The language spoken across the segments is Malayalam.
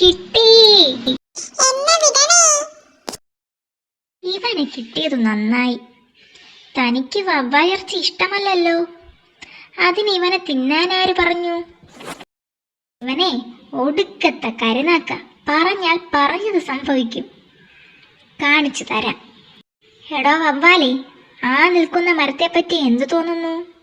കിട്ടി. ഇവന് കിട്ടിയത് നന്നായി. തനിക്ക് വവ്വായിറച്ചി ഇഷ്ടമല്ലല്ലോ. അതിന് ഇവനെ തിന്നാനാര് പറഞ്ഞു? ഇവനെ ഒടുക്കത്തെ കരുനാക്ക പറഞ്ഞാൽ പറഞ്ഞത് സംഭവിക്കും. കാണിച്ചു തരാം. എടോ വവ്വാലേ ആ നിൽക്കുന്ന മരത്തെപ്പറ്റി എന്തു തോന്നുന്നു?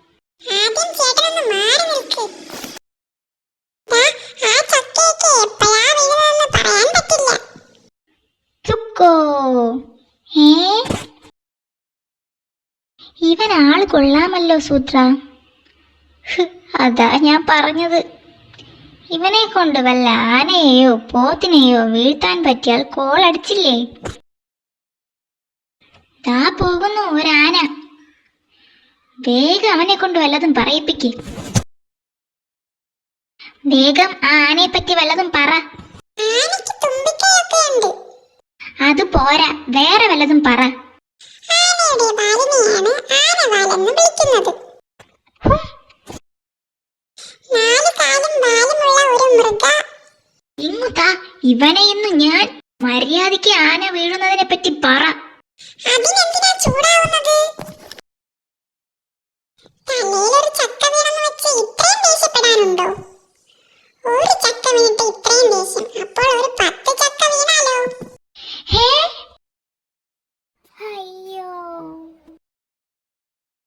ഏ ഇവൻ ആൾ കൊള്ളാമല്ലോ സൂത്ര. അതാ ഞാൻ പറഞ്ഞത്. ഇവനെ കൊണ്ട് വല്ല ആനയെയോ പോത്തിനെയോ വീഴ്ത്താൻ പറ്റിയാൽ കോൾ അടിച്ചില്ലേ? ദാ പോകുന്നു ഒരാന. വേഗം അവനെ കൊണ്ട് വല്ലതും പറയിപ്പിക്ക്. വേഗം ആ ആനയെ പറ്റി വല്ലതും പറ. അത് പോരാ. വേറെ വല്ലതും പറ. ഇവനെ ഇന്ന് ഞാൻ മര്യാദയ്ക്ക് ആന വീഴുന്നതിനെ പറ്റി പറ. അതിനെന്തിനാ ചൂടാവുന്നത്?